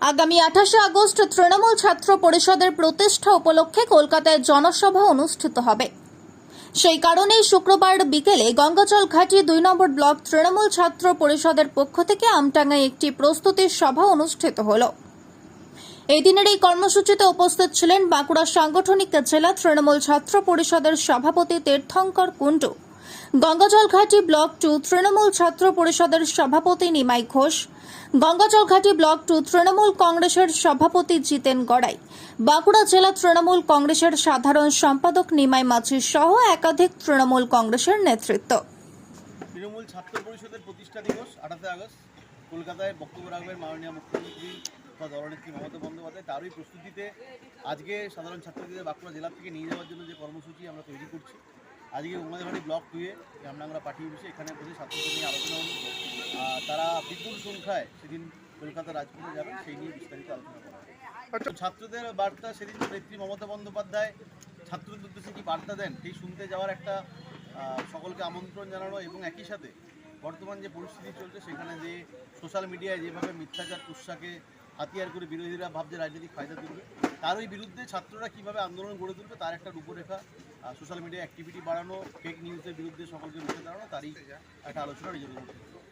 আগামী আঠাশে আগস্ট তৃণমূল ছাত্র পরিষদের প্রতিষ্ঠা উপলক্ষে কলকাতায় জনসভা অনুষ্ঠিত হবে। সেই কারণেই শুক্রবার বিকেলে গঙ্গাজল ঘাটি দুই নম্বর ব্লক তৃণমূল ছাত্র পরিষদের পক্ষ থেকে আমটাঙ্গায় একটি প্রস্তুতির সভা অনুষ্ঠিত হল। এই দিনের এই কর্মসূচিতে উপস্থিত ছিলেন বাঁকুড়া সাংগঠনিক জেলা তৃণমূল ছাত্র পরিষদের সভাপতি তীর্থঙ্কর কুণ্ডু। গঙ্গাজলঘাটি ব্লক টু তৃণমূল ছাত্র পরিষদের সভাপতি নিমাই ঘোষ, গঙ্গাজলঘাটি ব্লক টু তৃণমূল কংগ্রেসের সভাপতি জিতেন গড়াই, বাঁকুড়া জেলা তৃণমূল কংগ্রেসের সাধারণ সম্পাদক নিমাই মাঝি সহ একাধিক তৃণমূল কংগ্রেসের নেতৃত্ব। তৃণমূল ছাত্র পরিষদের প্রতিষ্ঠা দিবস, আঠাশে আগস্ট, কলকাতায় বক্তব্য রাখবেন মাননীয় মুখ্যমন্ত্রী বা দলনেত্রী মমতা বন্দ্যোপাধ্যায়। তারই প্রস্তুতিতে আজকে সাধারণ ছাত্রছাত্রীদের বাঁকুড়া জেলা থেকে নিয়ে যাওয়ার জন্য যে কর্মসূচি আমরা তৈরি করছি আজকে উমাদেহারি ব্লক টুয়ে রামনাংরা পার্টি অফিসে এখানে বসে ছাত্রদের নিয়ে আলোচনা হল তারা বিপুল সংখ্যায় সেদিন কলকাতা রাজপথে যাবেন সেই নিয়ে বিস্তারিত আলোচনা করা হবে। ছাত্রদের বার্তা সেদিন নেত্রী মমতা বন্দ্যোপাধ্যায় ছাত্রদের উদ্দেশ্যে কি বার্তা দেন? সেই শুনতে যাওয়ার একটা সকলকে আমন্ত্রণ জানানো এবং একই সাথে বর্তমান যে পরিস্থিতি চলছে সেখানে যে সোশ্যাল মিডিয়ায় যেভাবে মিথ্যাচার কুৎসাকে হাতিয়ার করে বিরোধীরা ভাবছে রাজনৈতিক ফায়দা তুলবে। তারই বিরুদ্ধে ছাত্ররা কীভাবে আন্দোলন গড়ে তুলবে তার একটা রূপরেখা সোশ্যাল মিডিয়া অ্যাক্টিভিটি বাড়ানো ফেক নিউজের বিরুদ্ধে সকলকে রুখে দাঁড়ানো, তারই একটা আলোচনা নিজেদের মধ্যে।